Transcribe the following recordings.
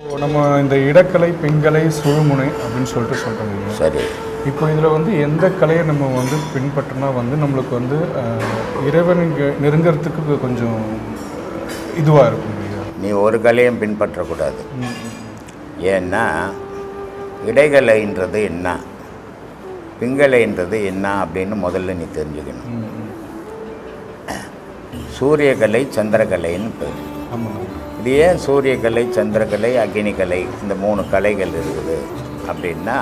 நம்ம இந்த இடக்கலை பெண்கலை சுழுமுனை அப்படின்னு சொல்லிட்டு சொல்கிறோம் சரி. இப்போ இதில் வந்து எந்த கலையை நம்ம வந்து பின்பற்றினா வந்து நம்மளுக்கு வந்து அஹ், இறைவனுக்கு நெருங்கிறதுக்கு கொஞ்சம் இதுவாக இருக்கும் நீ ஒரு கலையும் பின்பற்றக்கூடாது. ஏன்னா இடைகலைன்றது என்ன? பிங்கலைன்றது என்ன அப்படின்னு முதல்ல நீ தெரிஞ்சுக்கணும். சூரியகலை சந்திரகலைன்னு பேர். இது ஏன் சூரியகலை சந்திரகலை அக்னிகலை இந்த மூணு கலைகள் இருக்குது. அப்படின்னா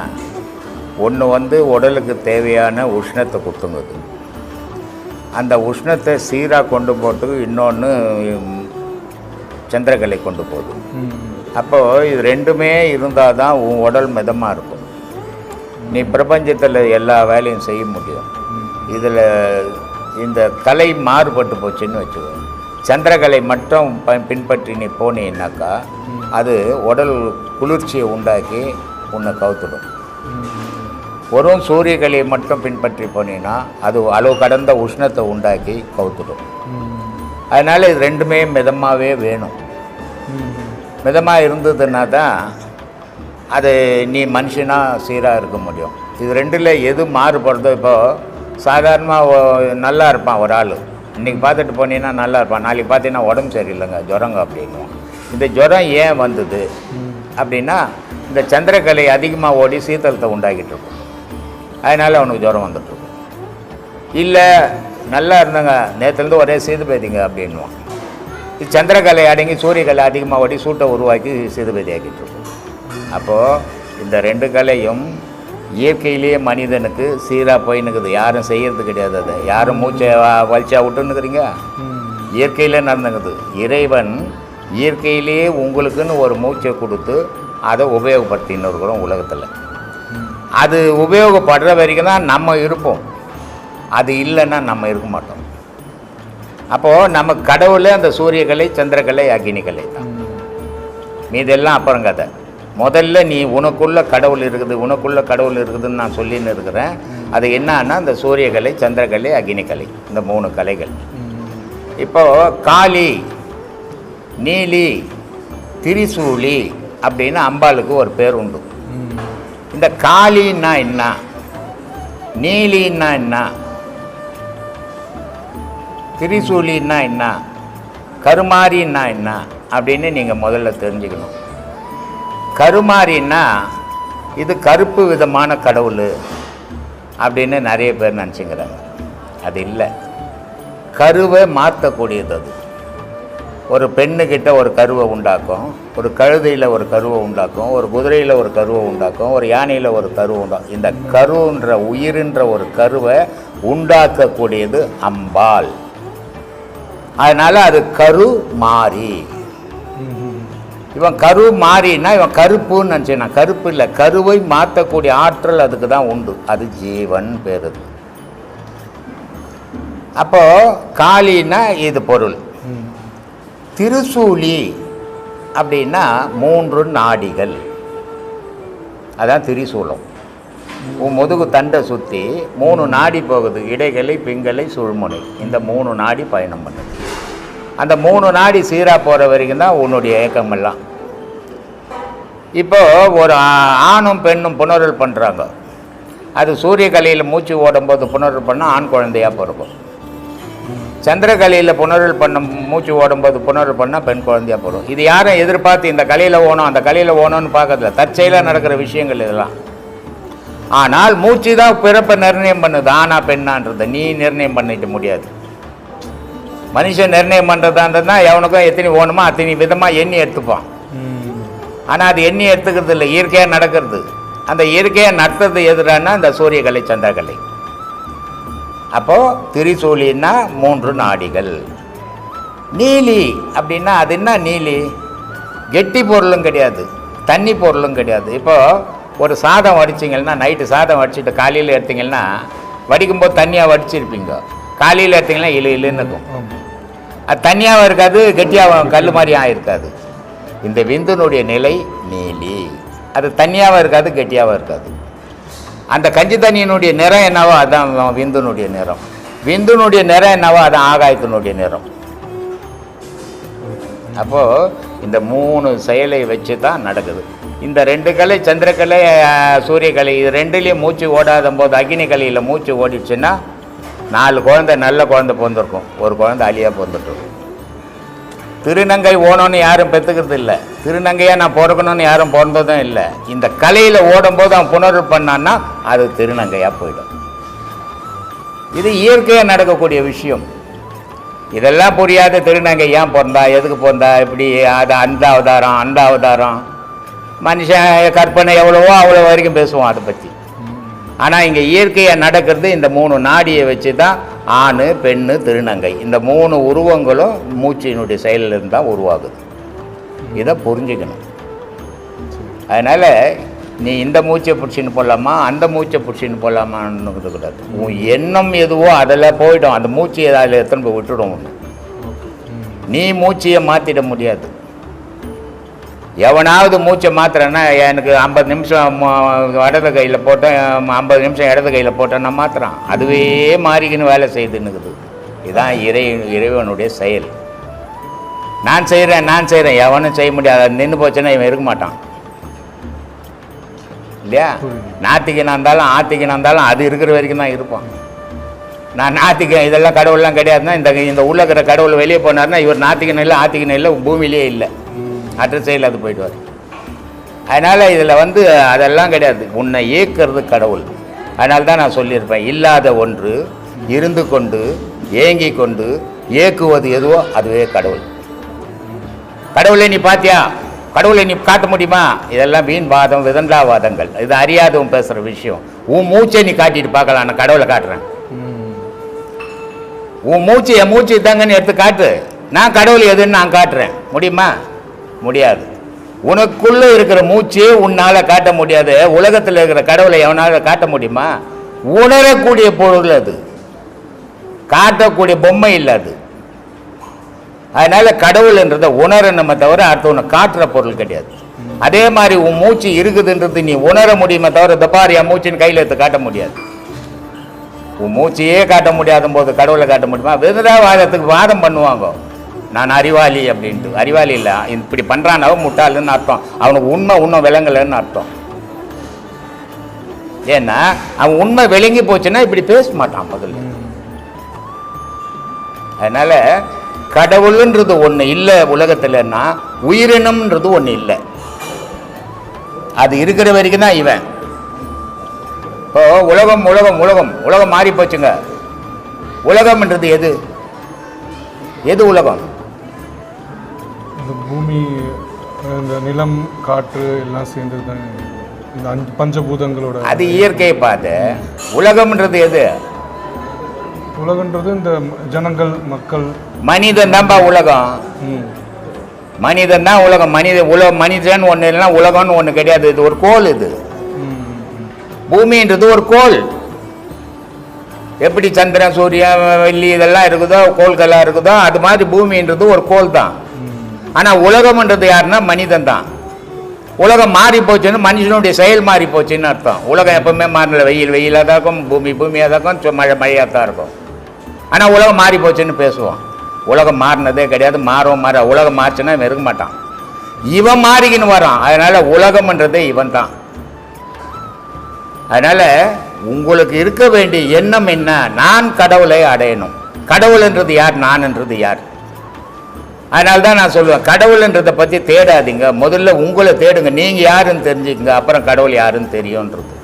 ஒன்று வந்து உடலுக்கு தேவையான உஷ்ணத்தை கொடுத்துங்குது அந்த உஷ்ணத்தை சீராக கொண்டு போட்டு இன்னொன்று சந்திரகலை கொண்டு போகுது. அப்போது இது ரெண்டுமே இருந்தால் தான் உன் உடல் மிதமாக இருக்கும். நீ பிரபஞ்சத்தில் எல்லா வேலையும் செய்ய முடியும். இதில் இந்த கலை மாறுபட்டு போச்சுன்னு வச்சுக்கோ சந்திரகலை மட்டும் ப- பின்பற்றி நீ போனீன்னாக்கா அது உடல் குளிர்ச்சியை உண்டாக்கி உன்னை கவுத்துடும். வெறும் சூரியகலையை மட்டும் பின்பற்றி போனீங்கன்னா அது அளவு கடந்த உஷ்ணத்தை உண்டாக்கி கவுத்துடும். அதனால் இது ரெண்டுமே மிதமாகவே வேணும். மிதமாக இருந்ததுன்னா தான் அது நீ மனுஷனாக சீராக இருக்க முடியும். இது ரெண்டில் எது மாறுபடுதோ இப்போ சாதாரணமாக நல்லா இருப்பான் ஒரு ஆள். இன்றைக்கி பார்த்துட்டு போனீங்கன்னா நல்லா இருப்பான். நாளைக்கு பார்த்தீங்கன்னா உடம்பு சரியில்லைங்க ஜுரங்க அப்படின்னு இந்த ஜுரம் ஏன் வந்தது அப்படின்னா இந்த சந்திரக்கலை அதிகமாக ஓடி சீத்தலத்தை உண்டாக்கிட்டு இருக்கும். அதனால் அவனுக்கு ஜுரம் வந்துட்டுருக்கும் இல்லை நல்லா இருந்தாங்க. நேற்றுலேருந்து ஒரே சீதுபதிங்க அப்படின்னுவான். இது சந்திரக்கலை அடங்கி சூரியக்கலை அதிகமாக ஓடி சூட்டை உருவாக்கி சீதுபதி ஆக்கிட்டு இருக்கும். அப்போது இந்த ரெண்டு கலையும் இயற்கையிலேயே மனிதனுக்கு சீராக போயின்னுக்குது யாரும் செய்யறது கிடையாது அதை. யாரும் மூச்சை வலிச்சா விட்டுன்னுக்குறீங்க? இயற்கையில் நடந்துக்குது. இறைவன் இயற்கையிலேயே உங்களுக்குன்னு ஒரு மூச்சை கொடுத்து அதை உபயோகப்படுத்தின்னு இருக்கிறோம் உலகத்தில் அது உபயோகப்படுற வரைக்கும் தான் நம்ம இருப்போம். அது இல்லைன்னா நம்ம இருக்க மாட்டோம். அப்போது நம்ம கடவுளே அந்த சூரியகலை சந்திரகலை அக்னிகலை தான். மீதெல்லாம் அப்புறம் கதை முதல்ல நீ உனக்குள்ள கடவுள் இருக்குது உனக்குள்ள கடவுள் இருக்குதுன்னு நான் சொல்லின்னு இருக்கிறேன். அது என்னன்னா இந்த சூரியகலை சந்திரகலை அக்னிகலை இந்த மூணு கலைகள். இப்போ காளி நீலி திரிசூலி அப்படின்னு அம்பாளுக்கு ஒரு பேர் உண்டு. இந்த காளின்னா என்ன? நீலின்னா என்ன? திரிசூலின்னா என்ன? கருமாரின்னா என்ன? அப்படின்னு நீங்கள் முதல்ல தெரிஞ்சுக்கணும். கருமாரின்னா இது கருப்பு விதமான கடவுள் அப்படின்னு நிறைய பேர் நினச்சிங்கிறாங்க அது இல்லை. கருவை மாற்றக்கூடியது அது. ஒரு பெண்ணுக்கிட்ட ஒரு கருவை உண்டாக்கும் ஒரு கழுதையில் ஒரு கருவை உண்டாக்கும் ஒரு குதிரையில் ஒரு கருவை உண்டாக்கும் ஒரு யானையில் ஒரு கருவை உண்டாக்கும். இந்த கருன்ற உயிருன்ற ஒரு கருவை உண்டாக்கக்கூடியது அம்பாள். அதனால் அது கரு மாறி இவன் கரு மாறினா இவன் கருப்புன்னு நினச்சினா கருப்பு இல்லை. கருவை மாற்றக்கூடிய ஆற்றல் அதுக்கு தான் உண்டு. அது ஜீவன் பேருது அப்போது காளின்னா இது பொருள். திருசூலி அப்படின்னா மூன்று நாடிகள். அதான் திரிசூலம். உன் முதுகு தண்டை சுற்றி மூணு நாடி போகுது. இடைகளை பிங்கலை சுழ்முனை. இந்த மூணு நாடி பயணம் பண்ணுது. அந்த மூணு நாடி சீராக போகிற வரைக்கும் தான் உன்னுடைய ஏக்கமெல்லாம். இப்போது ஒரு ஆணும் பெண்ணும் புணரல் பண்ணுறாங்க அது சூரியகலையில் மூச்சு ஓடும்போது புணரல் பண்ணால் ஆண் குழந்தையாக பிறக்கும். சந்திரகலையில் புணரல் பண்ண மூச்சு ஓடும்போது புணரல் பண்ணால் பெண் குழந்தையாக பிறக்கும். இது யாரும் எதிர்பார்த்து இந்த கலையில் ஓணும் அந்த கலையில் ஓணும்னு பார்க்கறதில்ல. தற்செயலாக நடக்கிற விஷயங்கள் இதெல்லாம். ஆனால் மூச்சு தான் பிறப்பை நிர்ணயம் பண்ணுது. ஆனா பெண்ணான்றதை நீ நிர்ணயம் பண்ணிக்க முடியாது. மனுஷன் நிர்ணயம் பண்ணுறதா இருந்ததுன்னா எவனுக்கும் எத்தனை ஓணுமோ அத்தனை விதமாக எண்ணி எடுத்துப்பான். ஆனால் அது எண்ணி எடுத்துக்கிறது இல்லை. இயற்கையாக நடக்கிறது. அந்த இயற்கையாக நடத்துறது எதுறான்னா இந்த சூரியகலை சந்திரகலை. அப்போது திரிசூலின்னா மூன்று நாடிகள். நீலி அப்படின்னா அது என்ன நீலி? கெட்டி பொருளும் கிடையாது. தண்ணி பொருளும் கிடையாது. இப்போது ஒரு சாதம் வடிச்சிங்கன்னா நைட்டு சாதம் வடிச்சிட்டு காலையில் எடுத்தீங்கன்னா வடிக்கும்போது தண்ணியாக வடிச்சிருப்பீங்க. காலையில் எடுத்தீங்கன்னா இழு இழுன்னு இருக்கும். அது தனியாகவும் இருக்காது கெட்டியாகவும் கல் மாதிரியும் இருக்காது இந்த விந்துனுடைய நிலை நீலி. அது தனியாகவும் இருக்காது கெட்டியாகவும் இருக்காது. அந்த கஞ்சி தண்ணியினுடைய நிறம் என்னவோ அதான் விந்துனுடைய நிறம். விந்துனுடைய நிறம் என்னவோ அதான் ஆகாயத்தினுடைய நிறம். அப்போது இந்த மூணு செயலை வச்சு தான் நடக்குது. இந்த ரெண்டு கலை சந்திரக்கலை சூரியக்கலை இது ரெண்டுலேயும் மூச்சு ஓடாத போது அக்னி கலையில் மூச்சு ஓடிடுச்சுன்னா நாலு குழந்தை நல்ல குழந்தை பிறந்திருக்கும். ஒரு குழந்தை அழியாக பிறந்துட்டு திருநங்கை ஓணும்னு யாரும் பெற்றுக்கிறது இல்லை. திருநங்கையாக நான் பிறக்கணும்னு யாரும் பிறந்ததும் இல்லை. இந்த கலையில் ஓடும்போது அவன் புணர்வு பண்ணான்னா அது திருநங்கையாக போயிடும். இது இயற்கையாக நடக்கக்கூடிய விஷயம். இதெல்லாம் புரியாத திருநங்கை ஏன் பிறந்தா எதுக்கு பிறந்தா இப்படி அது அந்த அவதாரம் அந்த அவதாரம். மனுஷன் கற்பனை எவ்வளவோ அவ்வளோ வரைக்கும் பேசுவோம் அதை பற்றி ஆனால் இங்கே இயற்கையாக நடக்கிறது இந்த மூணு நாடியை வச்சு தான் ஆண் பெண்ணு திருநங்கை. இந்த மூணு உருவங்களும் மூச்சினுடைய செயலிலிருந்து தான் உருவாகுது. இதை புரிஞ்சுக்கணும். அதனால் நீ இந்த மூச்சை பிடிச்சின்னு போடலாமா அந்த மூச்சை பிடிச்சின்னு போடலாமான்னு கூடாது உன் எண்ணம் எதுவோ அதில் போயிடும். அந்த மூச்சு அதில் எத்தனை போய் விட்டுடும் ஒன்று நீ மூச்சையை மாற்றிட முடியாது. எவனாவது மூச்சை மாத்துறேன்னா எனக்கு ஐம்பது நிமிஷம் இடது கையில் போட்டேன் ஐம்பது நிமிஷம் இடது கையில் போட்டேன் நான் மாத்துறான். அதுவே மாறிக்கின்னு வேலை செய்துன்னுக்குது. இதுதான் இறை இறைவனுடைய செயல். நான் செய்கிறேன் நான் செய்கிறேன் எவனும் செய்ய முடியாது. நின்று போச்சுன்னா இவன் இருக்க மாட்டான். இல்லையா? நாத்திகனாக இருந்தாலும் ஆத்திகனாக இருந்தாலும் அது இருக்கிற வரைக்கும் தான் இருப்பான். நான் நாத்திகன் இதெல்லாம் கடவுள்லாம் கிடையாதுன்னா இந்த இந்த உள்ள இருக்கிற கடவுள் வெளியே போனார்னா இவர் நாத்திகன் இல்லை ஆத்திகன் இல்லை பூமியிலே இல்லை. அட்ரஸே இல்லாத போயிடுவார். அதனால் இதில் வந்து அதெல்லாம் கிடையாது. உன்னை இயக்கிறது கடவுள். அதனால தான் நான் சொல்லியிருப்பேன் இல்லாத ஒன்று இருந்து கொண்டு ஏங்கி கொண்டு இயக்குவது எதுவோ அதுவே கடவுள். கடவுளை நீ பாத்தியா? கடவுளை நீ காட்ட முடியுமா? இதெல்லாம் வீண் வாதம் விதண்டாவாதங்கள் இது அறியாதவன் பேசுகிற விஷயம். உன் மூச்சை நீ காட்டிட்டு பார்க்கலாம் நான் கடவுளை காட்டுறேன். உன் மூச்சு என் மூச்சு தாங்கன்னு எடுத்து காட்டு. நான் கடவுள் எதுன்னு நான் காட்டுறேன். முடியுமா? முடியாது. உனக்குள்ளே இருக்கிற மூச்சு உன்னால் காட்ட முடியாது. உலகத்தில் இருக்கிற கடவுளை எவனால காட்ட முடியுமா? உணரக்கூடிய பொருள் அது. காட்டக்கூடிய பொம்மை இல்லை அது. அதனால் கடவுள்ன்றதை உணரணுமே தவிர அடுத்தவனை காட்டுற பொருள் கிடையாது. அதே மாதிரி உன் மூச்சு இருக்குதுன்றது நீ உணர முடியுமே தவிர இந்த என் மூச்சின் கையில் எடுத்து காட்ட முடியாது. உன் மூச்சையே காட்ட முடியாத போது கடவுளை காட்ட முடியுமா? விதராவாதத்துக்கு வாதம் பண்ணுவாங்க. நான் அறிவாளி அப்படின்ட்டு. அறிவாளி இல்லை இப்படி பண்ணுறான் முட்டாளுன்னு அர்த்தம். அவனுக்கு உண்மை இன்னும் விளங்கலைன்னு அர்த்தம். ஏன்னா அவன் உண்மை விளங்கி போச்சுன்னா இப்படி பேச மாட்டான் முதல்ல. அதனால கடவுள்ன்றது ஒன்று இல்லை உலகத்துலன்னா உயிரினம்ன்றது ஒன்று இல்லை. அது இருக்கிற வரைக்கும் தான் இவன். இப்போ உலகம் உலகம் உலகம். உலகம் மாறி போச்சுங்க உலகம்ன்றது எது? எது உலகம்? இந்த பூமி இந்த நிலம் காற்று எல்லாம் சேர்ந்து தான் இந்த அஞ்சு பஞ்சபூதங்களோட அது இயற்கையை பார்த்து. உலகம்ன்றது எது? உலகன்றது இந்த ஜனங்கள் மக்கள். மனிதன் தான்ப்பா உலகம். மனிதன் தான் உலகம். மனித உலக மனிதன் ஒன்று இல்லைன்னா உலகம்னு ஒன்று கிடையாது. இது ஒரு கோல் இது. பூமின்றது ஒரு கோல் எப்படி சந்திரன் சூரியன் வெள்ளி இதெல்லாம் இருக்குதோ கோள்கள்லாம் இருக்குதோ அது மாதிரி பூமின்றது ஒரு கோல் தான். ஆனால் உலகம்ன்றது யாருன்னா மனிதன் தான் உலகம் மாறி போச்சுன்னு மனுஷனுடைய செயல் மாறி போச்சுன்னு அர்த்தம். உலகம் எப்பவுமே மாறல. வெயில் வெயிலாக தான் இருக்கும் பூமி பூமியாக தான் இருக்கும் மழை மழையாக தான் இருக்கும். ஆனால் உலகம் மாறி போச்சுன்னு பேசுவோம். உலகம் மாறினதே கிடையாது மாறவும் மாற. உலகம் மாறிச்சுன்னா இவன் இருக்க மாட்டான். இவன் மாறிக்கின்னு வரான். அதனால் உலகம்ன்றதே இவன் தான். அதனால் உங்களுக்கு இருக்க வேண்டிய எண்ணம் என்ன? நான் கடவுளை அடையணும். கடவுள்ன்றது யார்? நான்ன்றது யார்? அதனால தான் நான் சொல்லுவேன் கடவுள்ன்றதை பற்றி தேடாதீங்க. முதல்ல உங்களை தேடுங்க. நீங்கள் யாருன்னு தெரிஞ்சுக்கங்க. அப்புறம் கடவுள் யாருன்னு தெரியும்ன்றது.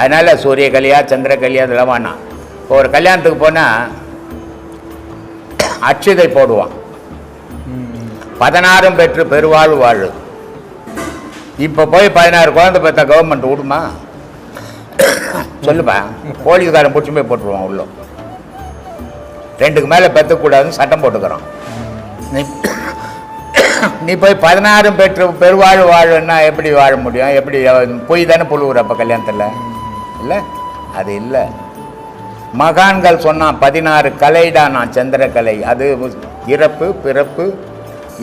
அதனால் சூரிய கலியா சந்திர கலியா இதெல்லாம் வேணாம். இப்போ ஒரு கல்யாணத்துக்கு போனால் அட்சதை போடுவான். பதினாறும் பெற்று பெருவாழ் வாழு. இப்போ போய் பதினாறு குழந்தை பெற்ற கவர்மெண்ட் விடுமா? சொல்லுப்பா. போலீஸ்காரன் பிடிச்சி போய் போட்டுருவான் உள்ள. ரெண்டுக்கு மேலே பெற்றக்கூடாதுன்னு சட்டம் போட்டுக்கிறோம் நீ நீ போய் பதினாறும் பெற்று பெருவாழ் வாழுன்னா எப்படி வாழ முடியும்? எப்படி போய் தானே புழுவுற அப்போ கல்யாணத்தில்? இல்லை? அது இல்லை. மகான்கள் சொன்னான் பதினாறு கலைடா நான் சந்திரக்கலை அது இறப்பு பிறப்பு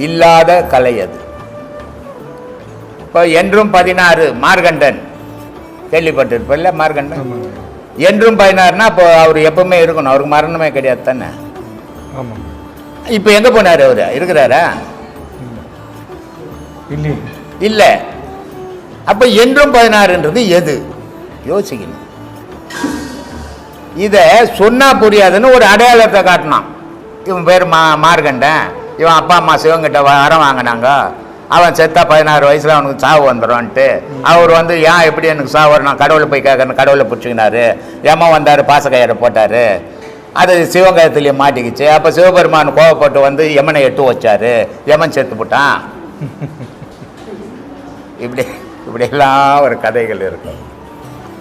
இல்லாத கலை அது. இப்போ என்றும் பதினாறு மார்கண்டன். கேள்விப்பட்டிருப்பில்ல மார்கண்டன்? என்றும் பதினாறுனா அப்போ அவர் எப்பவுமே இருக்கணும். அவருக்கு மரணமே கிடையாது தானே? ஆமாங்க. இப்போ எங்கே போனார் அவர்? இருக்கிறாரா? இல்லையே இல்லை. அப்போ என்றும் பதினாறுன்றது எது? யோசிக்கணும். இதை சொன்னா புரியாதுன்னு ஒரு அடையாளத்தை காட்டினான் இவன் பேர் மா மார்கண்டன். இவன் அப்பா அம்மா சிவங்கிட்ட வரம் வாங்கினாங்க. அவன் செத்தா பதினாறு வயசுல அவனுக்கு சாவு வந்துடும்ன்ட்டு அவர் வந்து ஏன் எப்படி எனக்கு சாவு நான் கடவுளை போய் கேட்கறேன் கடவுளை பிடிச்சிக்கினாரு. ஏமா வந்தார்? பாசக்கயிறை போட்டார். அது சிவகயத்துலேயே மாட்டிக்கிச்சு. அப்போ சிவபெருமான் கோவப்பட்டு வந்து யமனை எட்டு வச்சாரு. யமன் செத்து போட்டான். இப்படி இப்படியெல்லாம் ஒரு கதைகள் இருக்கும்.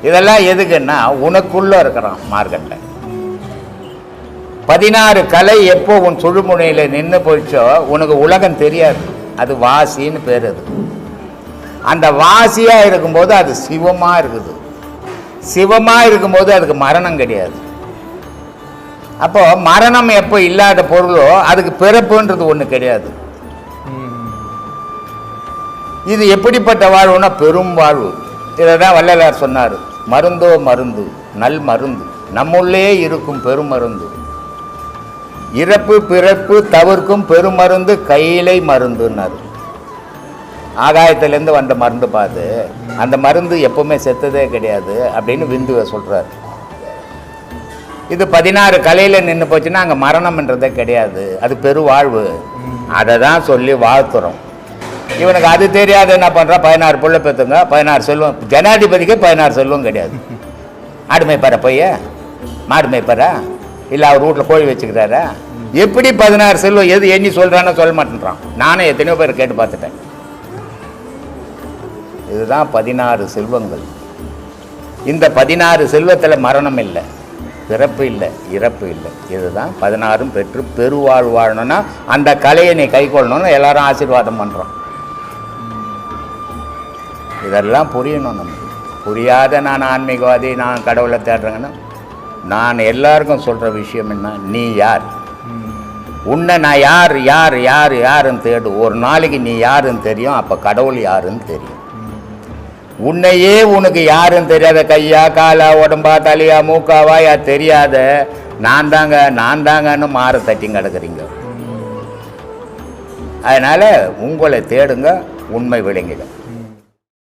இதெல்லாம் எதுக்குன்னா உனக்குள்ளே இருக்கிறான் மார்க்கண்டன் பதினாறு கலை எப்போ உன் சுழுமுனையில் நின்று போயிடுச்சோ உனக்கு உலகம் தெரியாது. அது வாசின்னு பேர் அது. அந்த வாசியாக இருக்கும்போது அது சிவமாக இருக்குது. சிவமாக இருக்கும்போது அதுக்கு மரணம் கிடையாது. அப்போது மரணம் எப்போ இல்லாத பொருளோ அதுக்கு பிறப்புன்றது ஒன்று கிடையாது. இது எப்படிப்பட்ட வாழ்வுனா பெரும் வாழ்வு. இதை தான் வள்ளலார் சொன்னார். மருந்தோ மருந்து நல் மருந்து. நம்முள்ளே இருக்கும் பெருமருந்து இறப்பு பிறப்பு தவிர்க்கும் பெருமருந்து கையிலை மருந்துன்னார். ஆகாயத்திலேருந்து வந்த மருந்து பார்த்து அந்த மருந்து எப்பவுமே செத்ததே கிடையாது அப்படின்னு விந்துவை சொல்கிறார் இது பதினாறு கலையில் நின்று போச்சுன்னா அங்கே மரணம்ன்றதே கிடையாது. அது பெருவாழ்வு அதை தான் சொல்லி வாழ்த்துறோம். இவனுக்கு அது தெரியாது என்ன பண்ணுறான் பதினாறு பிள்ளை பெற்றுங்க பதினாறு செல்வம். ஜனாதிபதிக்கே பதினாறு செல்வம் கிடையாது. ஆடு மேய்ப்பாரா போய்? மாடு மேய்ப்பாரா? இல்லை அவர் வீட்டில் கோழி வச்சுக்கிறாரா? எப்படி பதினாறு செல்வம் எது எண்ணி சொல்கிறான்னு சொல்ல மாட்டேன்றான். நானே எத்தனையோ பேர் கேட்டு பார்த்துட்டேன். இதுதான் பதினாறு செல்வங்கள். இந்த பதினாறு செல்வத்தில் மரணம் இல்லை. பிறப்பு இல்லை இறப்பு இல்லை. இதுதான் பதினாறும் பெற்று பெருவாழ் வாழணும்னா அந்த கலையை நீ கை கொள்ளணும்னு எல்லாரும் ஆசீர்வாதம் பண்ணுறோம் இதெல்லாம் புரியணும் நம்ம புரியாத நான் ஆன்மீகவாதி நான் கடவுளை தேடுறேங்கன்னா நான் எல்லாருக்கும் சொல்கிற விஷயம் என்ன? நீ யார்? உன்னை நான் யார் யார் யார் யாருன்னு தேடு. ஒரு நாளைக்கு நீ யாருன்னு தெரியும் அப்போ கடவுள் யாருன்னு தெரியும். உன்னையே உனக்கு யாருன்னு தெரியாத கையா காலா உடம்பா தலையா மூக்காவா வாயா தெரியாத நான் தாங்க நான் தாங்கன்னு மாற தட்டி கிடக்குறீங்க. அதனால் உங்களை தேடுங்க உண்மை விளங்கிடும்